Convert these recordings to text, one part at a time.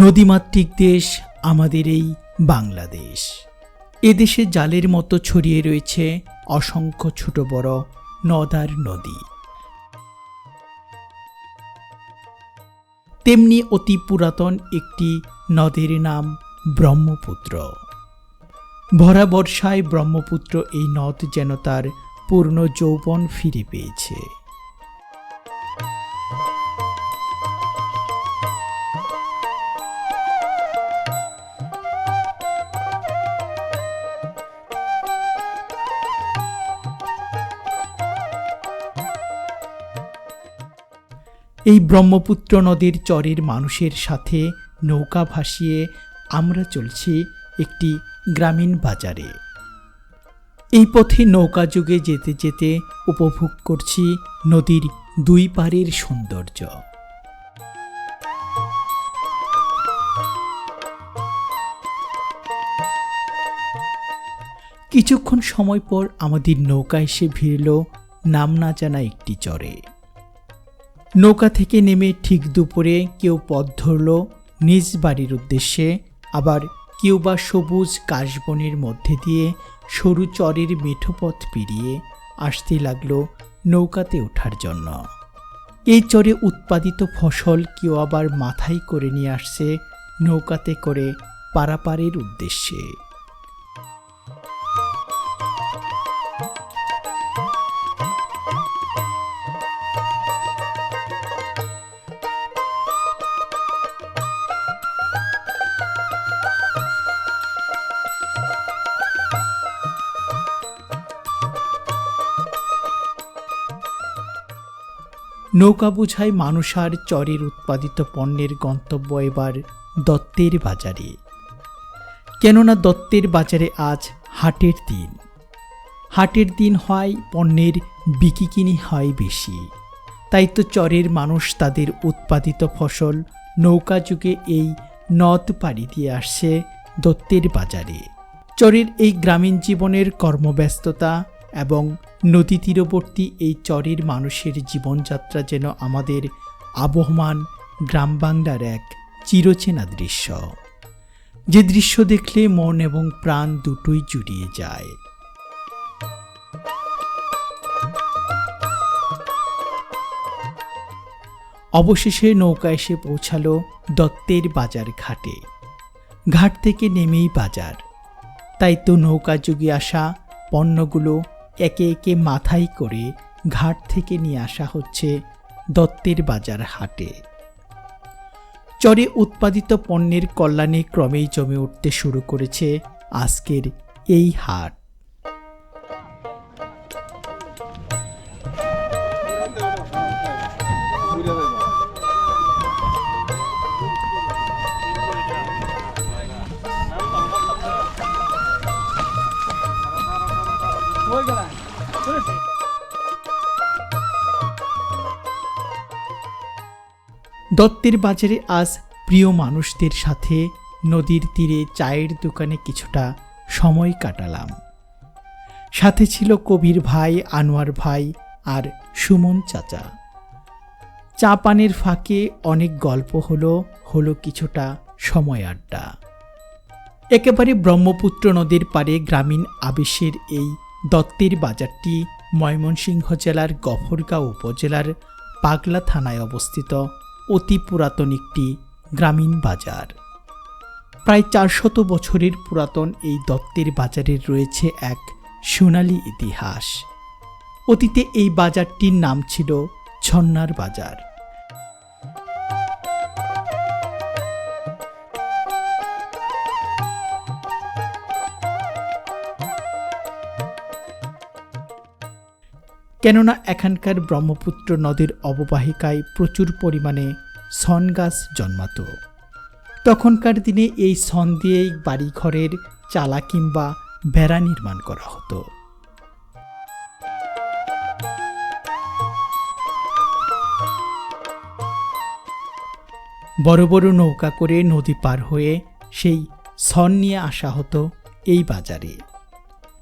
নদীমাতৃক দেশ আমাদের এই বাংলাদেশ। এদেশে জালের মতো ছড়িয়ে রয়েছে অসংখ্য ছোট বড় নদার নদী। তেমনি অতি পুরাতন একটি নদের নাম ব্রহ্মপুত্র। ভরা বর্ষায় ব্রহ্মপুত্র এই নদ যেন তার পূর্ণ যৌবন ফিরে পেয়েছে। এই ব্রহ্মপুত্র নদীর চরের মানুষের সাথে নৌকা ভাসিয়ে আমরা চলছি একটি গ্রামীণ বাজারে। এই পথে নৌকা যুগে যেতে যেতে উপভোগ করছি নদীর দুই পারের সৌন্দর্য। কিছুক্ষণ সময় পর আমাদের নৌকা এসে ভিড়ল নাম না জানা একটি চরে। নৌকা থেকে নেমে ঠিক দুপুরে কেউ পথ ধরল নিজ বাড়ির উদ্দেশ্যে। আবার কেউ বা সবুজ কাশবনের মধ্যে দিয়ে সরু চরের মেঠো পথ পেরিয়ে আসতে লাগল নৌকাতে ওঠার জন্য। এই চরে উৎপাদিত ফসল কেউ আবার মাথায় করে নিয়ে আসছে নৌকাতে করে পারাপারের উদ্দেশ্যে। নৌকা বোঝায় মানুষ আর চরের উৎপাদিত পণ্যের গন্তব্য এবার দত্তের বাজারে। কেননা দত্তের বাজারে আজ হাটের দিন। হাটের দিন হয় পণ্যের বিকিকিনি হয় বেশি। তাই তো চরের মানুষ তাদের উৎপাদিত ফসল নৌকা যুগে এই নদ পাড়ি দিয়ে আসছে দত্তের বাজারে। চরের এই গ্রামীণ জীবনের কর্মব্যস্ততা এবং নদী তীরবর্তী এই চরের মানুষের জীবনযাত্রা যেন আমাদের আবহমান গ্রাম বাংলার এক চিরচেনা দৃশ্য। যে দৃশ্য দেখলে মন এবং প্রাণ দুটোই জুড়িয়ে যায়। অবশেষে নৌকা এসে পৌঁছালো দত্তের বাজার ঘাটে। ঘাট থেকে নেমেই বাজার। তাই তো নৌকা যুগে আসা পণ্যগুলো একে একে মাথায় করে ঘাট থেকে নিয়ে আসা হচ্ছে দত্তের বাজার হাটে। চরে উৎপাদিত পণ্যের কল্যাণে ক্রমেই জমে উঠতে শুরু করেছে আজকের এই হাট। দত্তের বাজারে আজ প্রিয় মানুষদের সাথে নদীর তীরে চায়ের দোকানে কিছুটা সময় কাটালাম। সাথে ছিল কবির ভাই, আনোয়ার ভাই আর সুমন চাচা। চা পানের ফাঁকে অনেক গল্প হলো হলো কিছুটা সময় আড্ডা। একেবারে ব্রহ্মপুত্র নদীর পারে গ্রামীণ আবেশের এই দত্তের বাজারটি ময়মনসিংহ জেলার গফরগাঁও উপজেলার পাগলা থানায় অবস্থিত। অতি পুরাতন একটি গ্রামীণ বাজার। প্রায় চারশত বছরের পুরাতন এই দত্তের বাজারের রয়েছে এক সোনালি ইতিহাস। অতীতে এই বাজারটির নাম ছিল ছন্নার বাজার। কেননা এখানকার ব্রহ্মপুত্র নদীর অববাহিকায় প্রচুর পরিমাণে সন গাছ জন্মাত। তখনকার দিনে এই সন দিয়েই বাড়িঘরের চালা কিংবা বেড়া নির্মাণ করা হতো। বড় বড় নৌকা করে নদী পার হয়ে সেই সন নিয়ে আসা হতো এই বাজারে।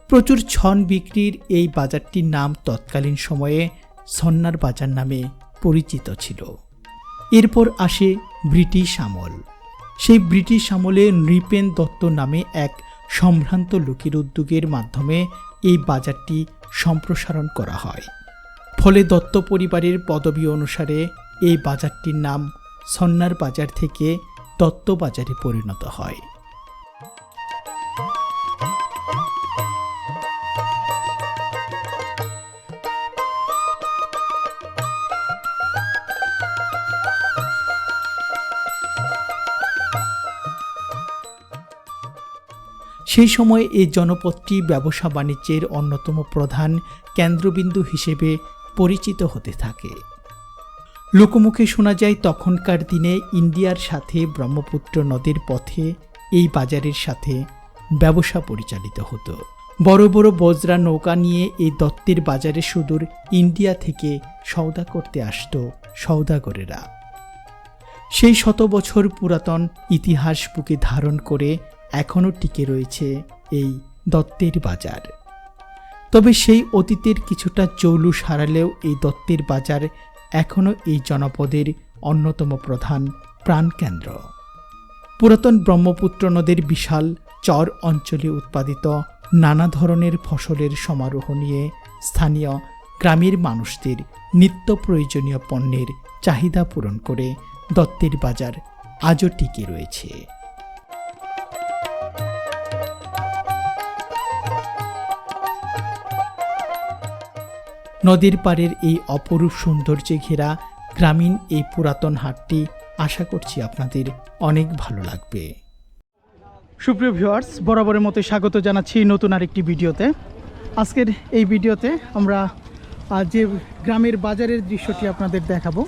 প্রচুর ছন বিক্রির এই বাজারটির নাম তৎকালীন সময়ে সন্ন্যার বাজার নামে পরিচিত ছিল। এরপর আসে ব্রিটিশ আমল। সেই ব্রিটিশ আমলে নৃপেন দত্ত নামে এক সম্ভ্রান্ত লোকের উদ্যোগের মাধ্যমে এই বাজারটি সম্প্রসারণ করা হয়। ফলে দত্ত পরিবারের পদবি অনুসারে এই বাজারটির নাম সন্ন্যার বাজার থেকে দত্ত বাজারে পরিণত হয়। সেই সময় এই জনপদটি ব্যবসা বাণিজ্যের অন্যতম প্রধান কেন্দ্রবিন্দু হিসেবে পরিচিত হতে থাকে। লোকমুখে শোনা যায়, তখনকার দিনে ইন্ডিয়ার সাথে ব্রহ্মপুত্র নদীর পথে এই বাজারের সাথে ব্যবসা পরিচালিত হতো। বড় বড় বজরা নৌকা নিয়ে এই দত্তের বাজারে সুদূর ইন্ডিয়া থেকে সওদা করতে আসতো সওদাগরেরা। সেই শত বছর পুরাতন ইতিহাস বুকে ধারণ করে এখনও টিকে রয়েছে এই দত্তের বাজার। তবে সেই অতীতের কিছুটা চৌলুস হারালেও এই দত্তের বাজার এখনও এই জনপদের অন্যতম প্রধান প্রাণকেন্দ্র। পুরাতন ব্রহ্মপুত্র নদীর বিশাল চর অঞ্চলে উৎপাদিত নানা ধরনের ফসলের সমারোহ নিয়ে স্থানীয় গ্রামের মানুষদের নিত্য প্রয়োজনীয় পণ্যের চাহিদা পূরণ করে দত্তের বাজার আজও টিকে রয়েছে। নদীর পাড়ের এই অপরূপ সৌন্দর্যে ঘেরা গ্রামীণ এই পুরাতন হাটটি আশা করছি আপনাদের অনেক ভালো লাগবে। সুপ্রিয় ভিউয়ার্স, বরাবরের মতো স্বাগত জানাচ্ছি নতুন আরেকটি ভিডিওতে। আজকের এই ভিডিওতে আমরা যে গ্রামের বাজারের দৃশ্যটি আপনাদের দেখাবো,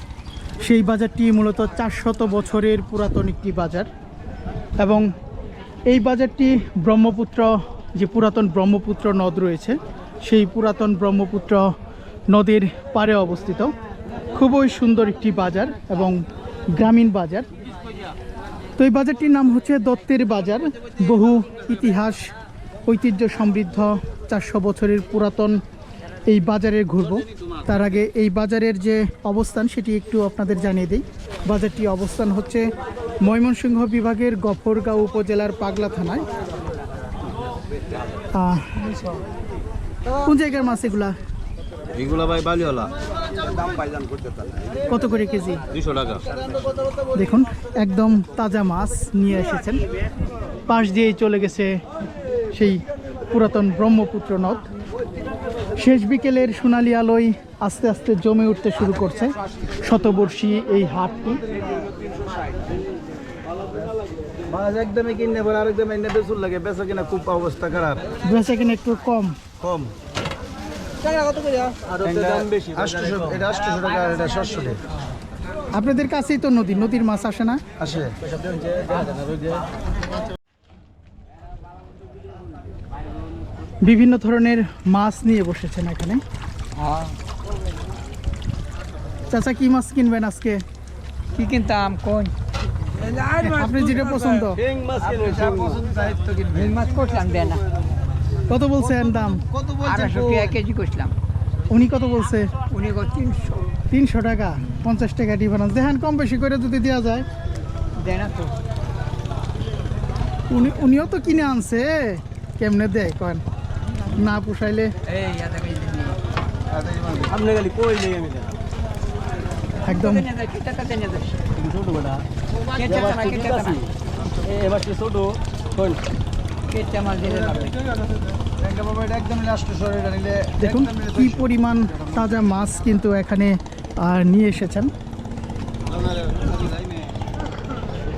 সেই বাজারটি মূলত চারশত বছরের পুরাতন একটি বাজার এবং এই বাজারটি ব্রহ্মপুত্র, যে পুরাতন ব্রহ্মপুত্র নদ রয়েছে, সেই পুরাতন ব্রহ্মপুত্র নদীর পাড়ে অবস্থিত। খুবই সুন্দর একটি বাজার এবং গ্রামীণ বাজার। তো এই বাজারটির নাম হচ্ছে দত্তের বাজার। বহু ইতিহাস, ঐতিহ্য সমৃদ্ধ চারশো বছরের পুরাতন এই বাজারে ঘুরব। তার আগে এই বাজারের যে অবস্থান, সেটি একটু আপনাদের জানিয়ে দিই। বাজারটি অবস্থান হচ্ছে ময়মনসিংহ বিভাগের গফরগাঁও উপজেলার পাগলা থানায়। কোন জায়গার মাছ এগুলা? এগুলা ভাই বালিওয়ালা। কত করে কেজি? দুইশো টাকা। দেখুন একদম তাজা মাছ নিয়ে এসেছেন। পাশ দিয়ে চলে গেছে সেই পুরাতন ব্রহ্মপুত্র নদ। শেষ বিকেলের সোনালি আলোয় আস্তে আস্তে জমে উঠতে শুরু করছে শতবর্ষী এই হাটটি। মাছ একদমই কিনে পরে আরেকদম এনে বেচুর লাগে বেচা কিনা খুব অবস্থা খারাপ। বেচা কিনা একটু কম। কম। আপনাদের কাছেই তো নদী নদীর মাছ আসে না? আসে। বিভিন্ন ধরনের মাছ নিয়ে বসেছেন এখানে। চাচা কি মাছ কিনবেন আজকে? কি কিনতাম? কোন আপনি যেটা পছন্দ। মাছ করছিলাম দেয় না কত বলছেন দাম? কত আড়াইশো টাকা কেজি করছিলাম উনি কত বলছে? উনি তিনশো। তিনশো টাকা পঞ্চাশ টাকা ডিফারেন্স দেখেন কম বেশি করে যদি দেওয়া যায়। দেয় না তো। উনি উনিও তো কিনে আনছে। কেমনে দেয় কয়েন না পোষাইলে। এই আধা কেজি নিয়ে। আপনি খালি কই নেই আমি একদম। ছোট দেখুন কি পরিমাণ তাজা মাছ কিন্তু এখানে নিয়ে এসেছেন।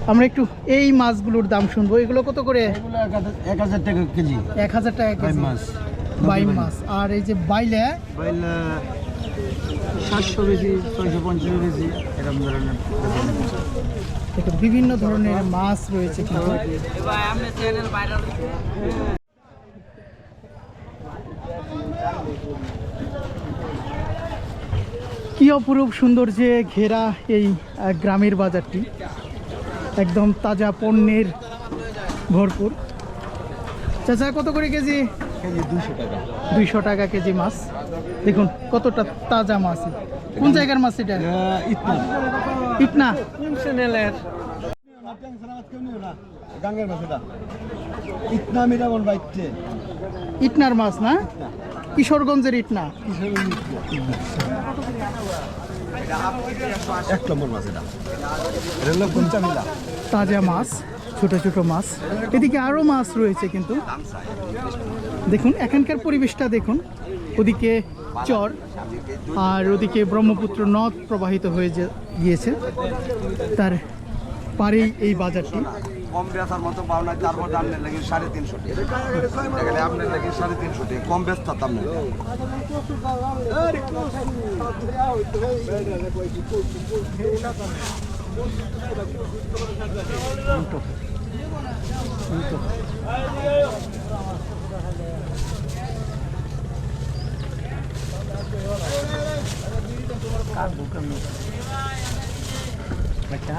আমরা একটু এই মাছগুলোর দাম শুনব। এগুলো কত করে? এক হাজার- টাকা কেজি। এক হাজার টাকা কেজি। মাছ। বাইম মাছ। আর এই যে বাইলে? বাইলা সাতশো কেজি ছয়শো পঞ্চাশ কেজি এরকম ধরনের বিভিন্ন ধরনের মাছ রয়েছে কিন্তু কি অপরূপ সৌন্দর্যে ঘেরা এই গ্রামের বাজারটি। একদম তাজা পণ্যের ভরপুর। চাচা কত করে কেজি? দুইশো টাকা। কেজি মাছ। দেখুন কতটা তাজা মাছ কোন জায়গার মাছ এটা? ইটনা। গাঙ্গের মাছ ইতনা মিরা ইটনার মাছ না? কিশোরগঞ্জের ইটনা এক নম্বর মাছ এটা। এটা হলো তাজা মাছ ছোট ছোট মাছ। এদিকে আরও মাছ রয়েছে কিন্তু। দেখুন এখানকার পরিবেশটা দেখুন। ওদিকে চর আর ওদিকে ব্রহ্মপুত্র নদ প্রবাহিত হয়ে গিয়েছে। তার পারেই এই বাজারটি। কম বেচার মতো পাওনা তারপর আপনার লাগে সাড়ে তিনশো টাকা? আপনার লাগে সাড়ে তিনশো টাকা, কম বেচতাম আপনার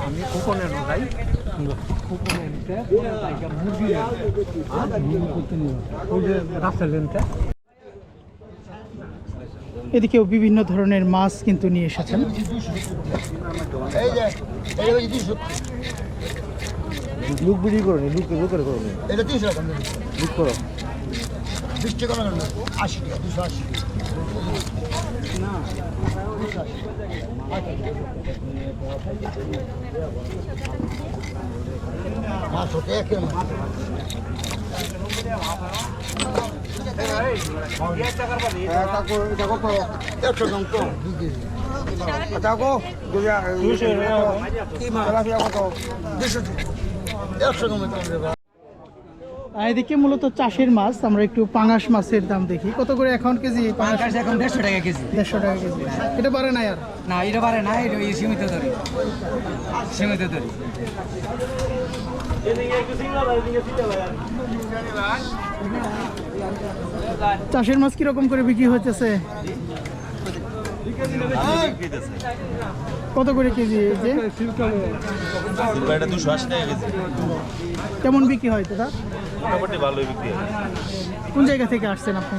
আমি কুপনের ভাই কুপনের মুরগি মুরগি করতে নিব ওই যে রাস্তা লেনতে এদিকেও বিভিন্ন ধরনের মাছ কিন্তু নিয়ে এসেছেন। এই যে এই যে তিনশো লুক বিক্রি করে লুক লুকের করে এটা তিনশো টাকা লুক করো। বিশ টাকা না আশি টাকা দুশো আশি মাছ হতে একের মাছ একশো গ্রাম কম দুই কেজি দুশো একশো গ্রাম কম রে ভাই। আর এদিকে মূলত চাষের মাছ আমরা একটু পাঙাশ মাছের দাম দেখি। কত করে এখন কেজি পাঙাশ? এখন দেড়শো টাকা কেজি। দেড়শো টাকা কেজি। এটা পারে না আর? না এটা পারে না এটা সীমিত ধরি সীমিত ধরি চাষের মাছ কীরকম করে বিক্রি হইতেছে। কত করে কেজি এই যে? এটা দুশো আশি টাকা কেজি। কেমন বিক্রি হয় দাদা মোটামুটি ভালোই বিক্রি হয়। কোন জায়গা থেকে আসছেন আপনি?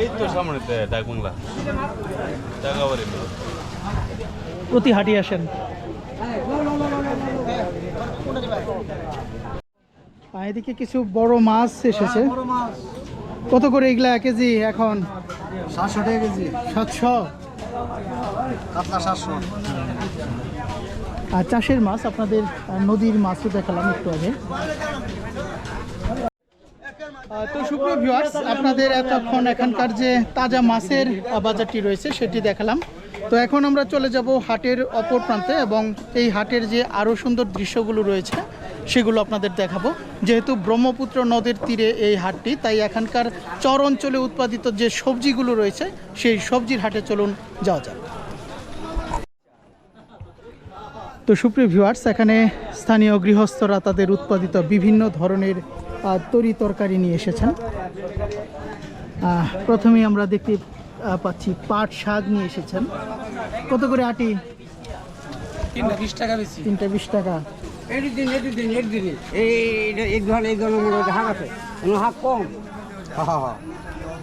এই তো সামনে ডাকুংলা টাকা বাড়ি। প্রতি হাটে আসেন। এদিকে কিছু বড় মাছ এসেছে। কত করে এগুলা কেজি এখন? সাতশো টাকা কেজি। সাতশো? কাতলা সাতশো। আর চাষের মাছ আপনাদের নদীর মাছও দেখালাম একটু আগে। তো সুপ্রিয় ভিউয়ার্স আপনাদের এতক্ষণ এখানকার যে তাজা মাছের বাজারটি রয়েছে, সেটি দেখালাম। তো এখন আমরা চলে যাব হাটের অপর প্রান্তে এবং এই হাটের যে আরও সুন্দর দৃশ্যগুলো রয়েছে, সেগুলো আপনাদের দেখাবো। যেহেতু ব্রহ্মপুত্র নদের তীরে এই হাটটি, তাই এখানকার চর অঞ্চলে উৎপাদিত যে সবজিগুলো রয়েছে, সেই সবজির হাটে চলুন যাওয়া যাক। তো সুপ্রিয় ভিউয়ার্স এখানে স্থানীয় গৃহস্থরা তাদের উৎপাদিত বিভিন্ন ধরনের তরি তরকারি নিয়ে এসেছেন। আহ, প্রথমেই আমরা দেখতে পাচ্ছি পাট শাক নিয়ে এসেছেন। কত করে আটি? তিনটা বিশ টাকা বেশি। তিনটা বিশ টাকা। এটি দিন দিন দিন এই ধরনের এক ধরনের হাঁক আছে। কোনো হাঁক কম।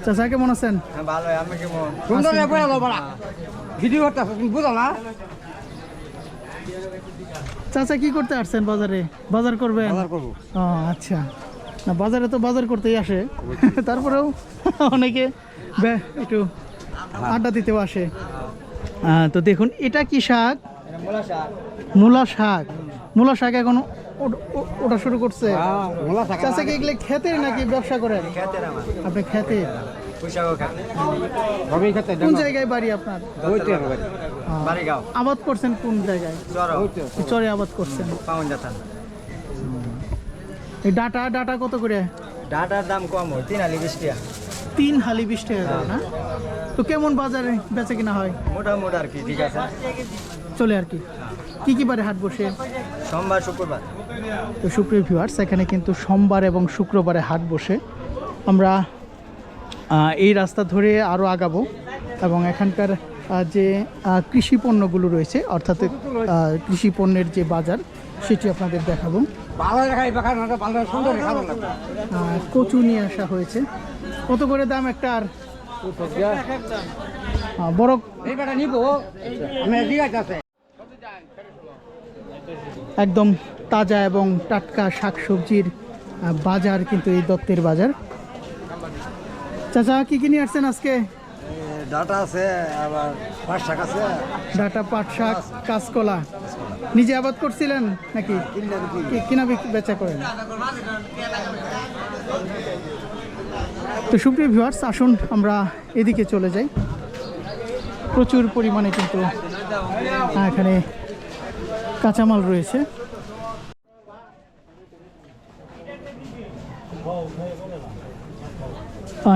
চাচা কেমন আছেন? ভালো আমি কেমন? সুন্দর বলে দাও বড়া ভিডিও করতে বুঝো না? চাচা কি করতে আসছেন বাজারে? বাজার করবেন? করব। ও আচ্ছা। না বাজারে তো বাজার করতেই আসে। তারপরেও অনেকে একটু আড্ডা দিতেও আসে। তো দেখুন এটা কি শাক। মূলা শাক। মূলা শাক এখন ওঠ- ও- ওঠা শুরু করছে। চাষে কি এগুলো খেতে নাকি ব্যবসা করেন? আপনি খেতে। কোন জায়গায় বাড়ি আপনার? আবাদ করছেন কোন জায়গায়? চরে। আবাদ করছেন। এই ডাটা ডাটা কত করে? ডাটার দাম কম হয় তিন আলি বিশ টাকা। তিন হালি বিশ টাকা না? তো কেমন বাজারে বেচে কিনা হয়? মোটামুটি আর কি ঠিক আছে। চলে আর কি। কি কি বারে হাট বসে? সোমবার শুক্রবার। তো সুপ্রিয় ভিউয়ার্স এখানে কিন্তু সোমবার এবং শুক্রবারে হাট বসে। আমরা এই রাস্তা ধরে আরও আগাবো এবং এখানকার যে কৃষি পণ্যগুলো রয়েছে অর্থাৎ কৃষি পণ্যের যে বাজার সেটি আপনাদের দেখাবো। কচু নিয়ে আসা হয়েছে। কত করে দাম একটা আর? বড় একদম তাজা এবং টাটকা শাকসবজির বাজার কিন্তু এই দত্তের বাজার। চাচা কি কি নিয়ে আসছেন আজকে? ডাটা আছে আবার পাঁচ শাক আছে। ডাটা পাট শাক কাঁচকলা। নিজে আবাদ করছিলেন নাকি? কি- কিনা বেচা করেন? তো সুপ্রিয় ভিউয়ার্স আসুন আমরা এদিকে চলে যাই। প্রচুর পরিমাণে কিন্তু এখানে কাঁচামাল রয়েছে।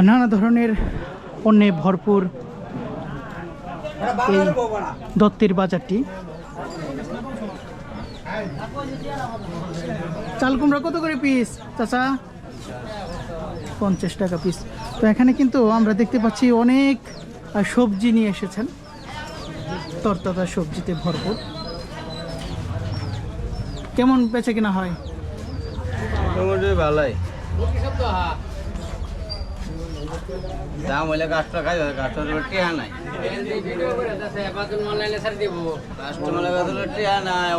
নানা ধরনের পণ্যে ভরপুর এই দত্তের বাজারটি। চাল কুমড়া কত করে পিস চাচা? পঞ্চাশ টাকা পিস তো এখানে কিন্তু আমরা দেখতে পাচ্ছি অনেক সবজি নিয়ে এসেছেন। তরতাজা সবজিতে ভরপুর। কেমন বেচে কিনা হয়? দাম হইলে গাছটা খাই গাছটা টিয়া নাই। কাস্টমার টিয়া নাই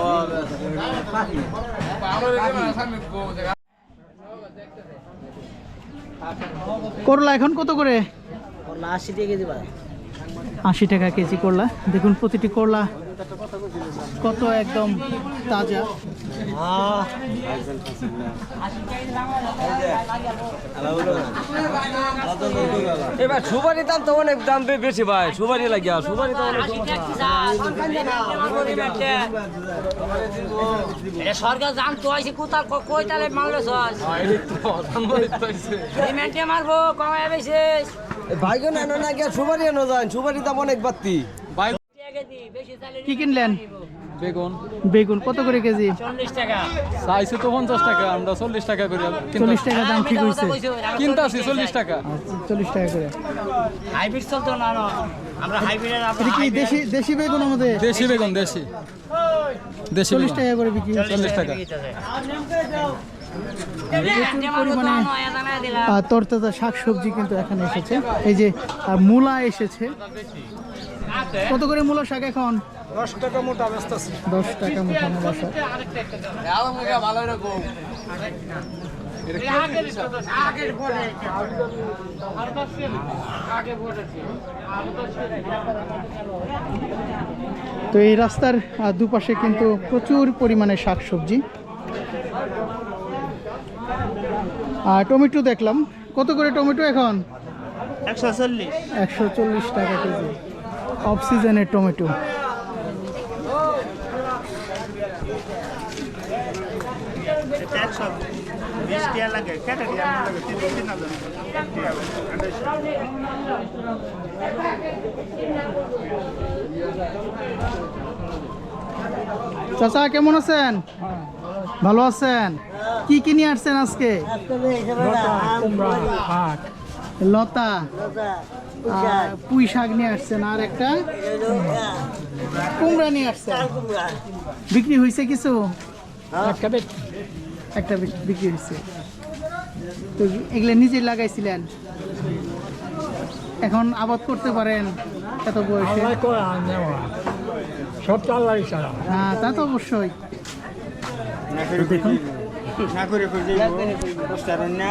করলা এখন কত করে? আশি টাকা কেজি ভাই। আশি টাকা কেজি করলা। দেখুন প্রতিটি করলা কত একদম তাজা। এবার সুপারির দাম তো অনেক দাম বেশি ভাই সুপারি লাগিয়া সুপারি তো সরকার জান তো আইসি কোথা কই তালে মারলে পেমেন্টে মারবো কমায় বেশি ভাইগন এনো না গিয়া সুপারি এনো যান সুপারির দাম অনেক বাড়তি। কি কিনলেন? বেগুন। বেগুন কত করে কেজি? চল্লিশ টাকা। চাইছি তো পঞ্চাশ টাকা আমরা চল্লিশ টাকা করে চল্লিশ টাকা দাম ঠিক হয়েছে কিনতাছি চল্লিশ টাকা। আচ্ছা, চল্লিশ টাকা করে। হাইব্রিড চলতো না না। আমরা হাইব্রিডের কি দেশি দেশি বেগুন আমাদের? দেশি বেগুন দেশি। দেশি চল্লিশ টাকা করে বিক্রি চল্লিশ টাকা। আর তরতাজা শাক সবজি কিন্তু এখানে এসেছে। এই যে মূলা এসেছে। কত করে মূলা শাক এখন? দশ টাকা মোটা ব্যস্ত দশ টাকা মোটা মূলা শাক। তো এই রাস্তার দুপাশে কিন্তু প্রচুর পরিমাণে শাক সবজি আর টমেটো দেখলাম। কত করে টমেটো এখন? একশো চল্লিশ। একশো চল্লিশ টাকা কেজি। অফ সিজনের টমেটো। চাচা কেমন আছেন? ভালো আছেন? কি কি নিয়ে আসছেন আজকে? লতা। আর পুঁই শাক নিয়ে আসছেন আর একটা? কুমড়া নিয়ে আসছেন। বিক্রি হয়েছে কিছু? একটা বিক- একটা বিক্রি হয়েছে। তো এগুলো নিজে লাগাইছিলেন? এখন আবাদ করতে পারেন এত বয়সে? সব ইশারা হ্যাঁ তা তো অবশ্যই। দেখুন না করে করে না।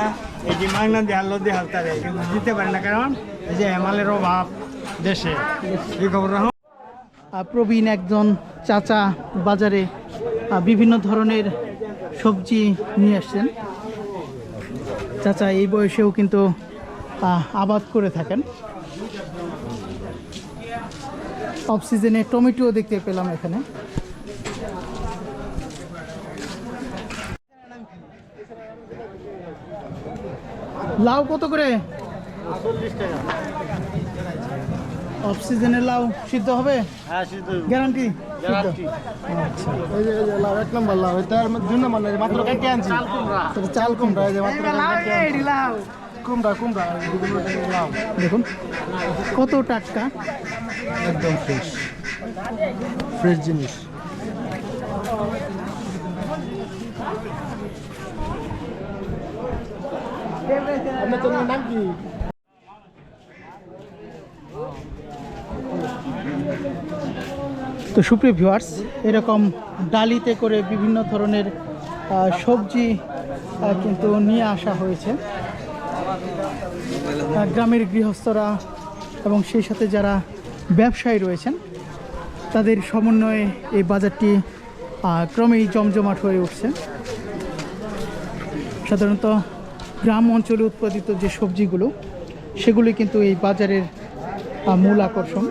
এই যে মাগনা দিয়ে আল্লাহ দিয়ে হালতারে কিন্তু দিতে পারে না কারণ এই যে হেমালের অভাব দেশে। এই খবর প্রবীণ একজন চাচা বাজারে বিভিন্ন ধরনের সবজি নিয়ে আসছেন। চাচা এই বয়সেও কিন্তু আবাদ করে থাকেন। অফ সিজনে টমেটো দেখতে পেলাম এখানে। লাউ কত করে? অফ সিজনে লাউ সিদ্ধ হবে? গ্যারান্টি? আচ্ছা। এই যে লাউ এক নম্বর লাউ এটা আর দুই নম্বর লাগে মাত্র কেটে আনছি। চাল কুমড়া। এই যে মাত্র কুমড়া কুমড়া লাউ। দেখুন কত টাটকা? একদম ফ্রেশ ফ্রেশ জিনিস। তো সুপ্রিয় ভিউয়ার্স এরকম ডালিতে করে বিভিন্ন ধরনের সবজি কিন্তু নিয়ে আসা হয়েছে। গ্রামের গৃহস্থরা এবং সেই সাথে যারা ব্যবসায়ী রয়েছেন, তাদের সমন্বয়ে এই বাজারটি ক্রমেই জমজমাট হয়ে উঠছে। সাধারণত গ্রাম অঞ্চলে উৎপাদিত যে সবজিগুলো সেগুলি কিন্তু এই বাজারের মূল আকর্ষণ।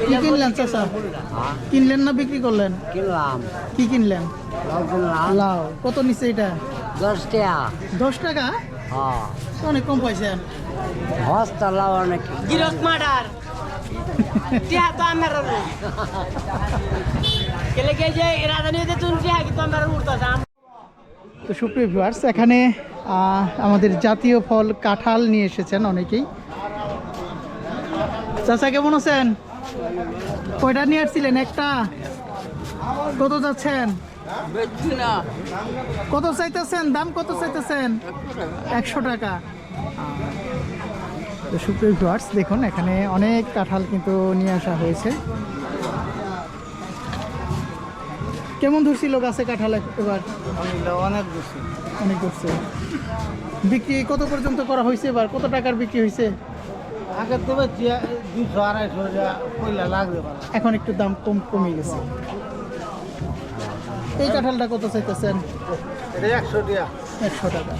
কি কিনলেন চাচা? কিনলেন না বিক্রি করলেন? কিনলাম। কি কিনলেন? লাউ কত নিচ্ছে এটা? দশ টাকা। দশ টাকা? হ্যাঁ। অনেক কম পাইছেন হস্তা লাউ অনেক। গিরস মার্ডার। তো আমার কেলে কে যে রাজধানী হতে তুমি টিয়া কিন্তু আমার উঠতেছে তো সুপ্রিয় ভিউয়ার্স এখানে আমাদের জাতীয় ফল কাঁঠাল নিয়ে এসেছেন অনেকেই। চাচা কেমন আছেন? কয়টা নিয়ে আসছিলেন? একটা? কত যাচ্ছেন? কত চাইতেছেন? দাম কত চাইতেছেন? একশো টাকা। তো সুপ্রিয় ভিউয়ার্স দেখুন এখানে অনেক কাঁঠাল কিন্তু নিয়ে আসা হয়েছে। কেমন ধরছিল গাছে কাঁঠাল এবার? অনেক বেশি অনেক করছে বিক্রি কত পর্যন্ত করা হয়েছে এবার? কত টাকার বিক্রি হয়েছে? আগের দেবে দুশো আড়াইশো পয়লা লাগবে এখন একটু দাম কম কমে গেছে। এই কাঁঠালটা কত চাইতেছেন? এটা একশো টাকা। একশো টাকা।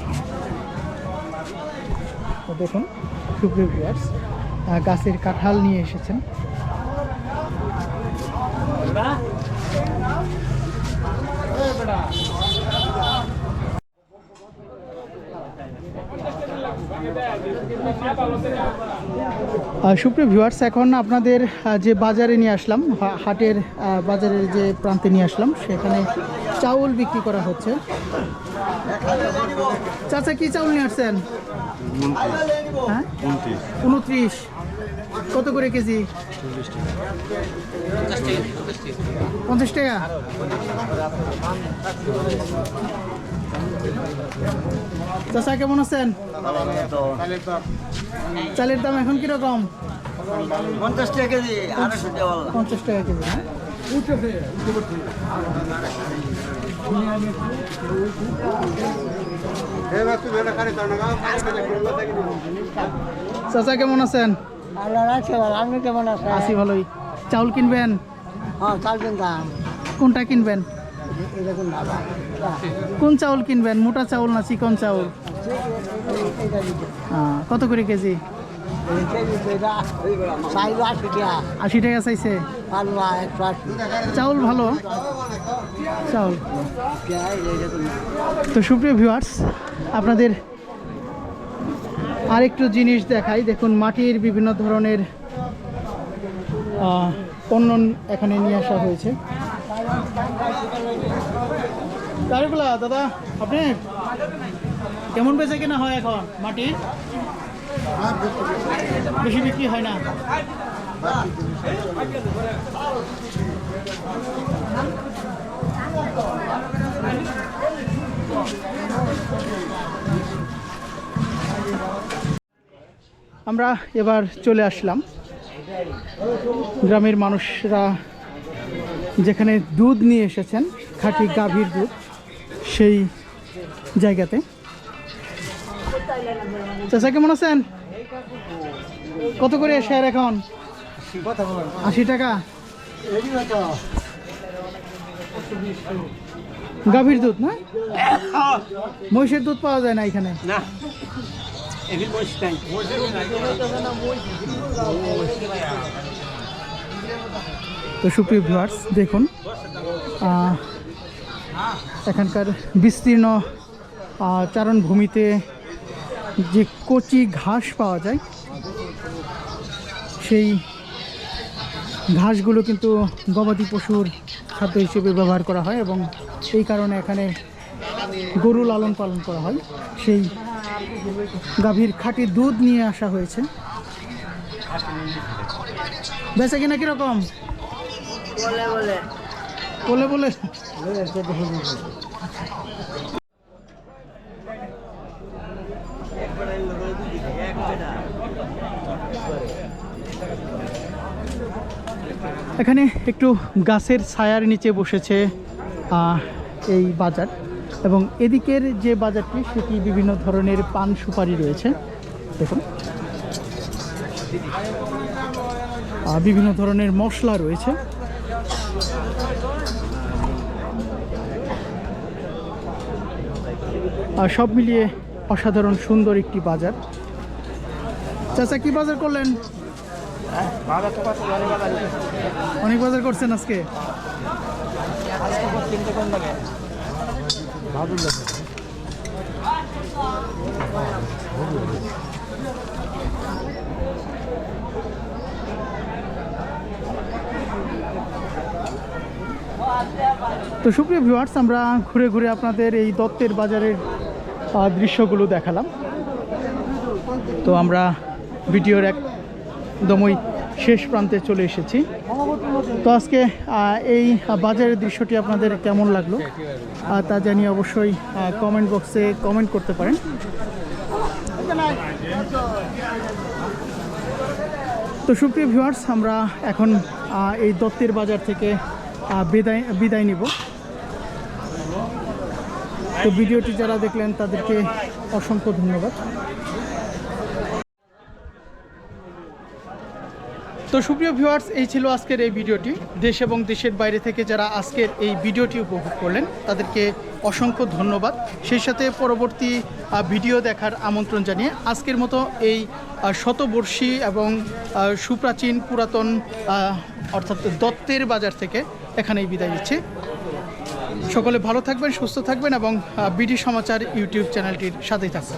তো দেখুন সুপ্রিয় ভিউয়ার্স গাছের কাঁঠাল নিয়ে এসেছেন। সুপ্রিয় ভিউয়ার্স এখন আপনাদের যে বাজারে নিয়ে আসলাম হাটের বাজারের যে প্রান্তে নিয়ে আসলাম, সেখানে চাউল বিক্রি করা হচ্ছে। চাচা কি চাউল নিয়ে আসছেন? হ্যাঁ? উনত্রিশ। কত করে কেজি? পঞ্চাশ টাকা। চাচা কেমন আছেন? চালের দাম এখন কীরকম? পঞ্চাশ টাকা কেজি পঞ্চাশ টাকা কেজি হ্যাঁ? চাচা কেমন আছেন? আপনি কেমন আছেন? আছি ভালোই। চাউল কিনবেন? হ্যাঁ কোনটা কিনবেন? কোন চাউল কিনবেন? মোটা চাউল না চিকন চাউল? কত করে কেজি? চাউল ভালো। চাউল। তো সুপ্রিয় ভিউয়ার্স আপনাদের আরেকটু জিনিস দেখাই। দেখুন, মাটির বিভিন্ন ধরনের পণ্য এখানে নিয়ে আসা হয়েছে। দাদা, আপনি কেমন বেচে কেনা হয় এখন মাটির? বেশি বিক্রি হয় না। আমরা এবার চলে আসলাম। গ্রামের মানুষরা যেখানে দুধ নিয়ে এসেছেন, খাঁটি গাভীর দুধ, সেই জায়গাতে। চাচা কেমন আছেন? কত করে শেয়ার এখন? আশি টাকা। গাভীর দুধ না? মহিষের দুধ পাওয়া যায় না এখানে। না তো সুপ্রিয় ভিউয়ার্স দেখুন এখানকার বিস্তীর্ণ চারণভূমিতে যে কচি ঘাস পাওয়া যায়, সেই ঘাসগুলো কিন্তু গবাদি পশুর খাদ্য হিসেবে ব্যবহার করা হয় এবং এই কারণে এখানে গরু লালন পালন করা হয়। সেই গাভীর খাঁটি দুধ নিয়ে আসা হয়েছে। বেচা কিনা কীরকম? বলে বলে। এখানে একটু গাছের ছায়ার নিচে বসেছে এই বাজার। এবং এদিকের যে বাজারটি, সেটি বিভিন্ন ধরনের পান সুপারি রয়েছে। দেখুন। বিভিন্ন ধরনের মশলা রয়েছে। আর সব মিলিয়ে অসাধারণ সুন্দর একটি বাজার। চাচা, কি বাজার করলেন? অনেক বাজার করছেন আজকে? তো সুপ্রিয় ভিউয়ার্স আমরা ঘুরে ঘুরে আপনাদের এই দত্তের বাজারের দৃশ্যগুলো দেখালাম। তো আমরা ভিডিওর একদমই শেষ প্রান্তে চলে এসেছি। তো আজকে এই বাজারের দৃশ্যটি আপনাদের কেমন লাগল? তা জানিয়ে অবশ্যই কমেন্ট বক্সে কমেন্ট করতে পারেন। তো সুপ্রিয় ভিউয়ার্স আমরা এখন এই দত্তের বাজার থেকে বিদায় বিদায় নিব। তো ভিডিওটি যারা দেখলেন, তাদেরকে অসংখ্য ধন্যবাদ। তো সুপ্রিয় ভিউয়ার্স এই ছিল আজকের এই ভিডিওটি। দেশ এবং দেশের বাইরে থেকে যারা আজকের এই ভিডিওটি উপভোগ করলেন, তাদেরকে অসংখ্য ধন্যবাদ। সেই সাথে পরবর্তী ভিডিও দেখার আমন্ত্রণ জানিয়ে আজকের মতো এই শতবর্ষী এবং সুপ্রাচীন পুরাতন অর্থাৎ দত্তের বাজার থেকে এখানেই বিদায় নিচ্ছি। সকলে ভালো থাকবেন, সুস্থ থাকবেন এবং বিডি সমাচার ইউটিউব চ্যানেলটির সাথেই থাকবেন।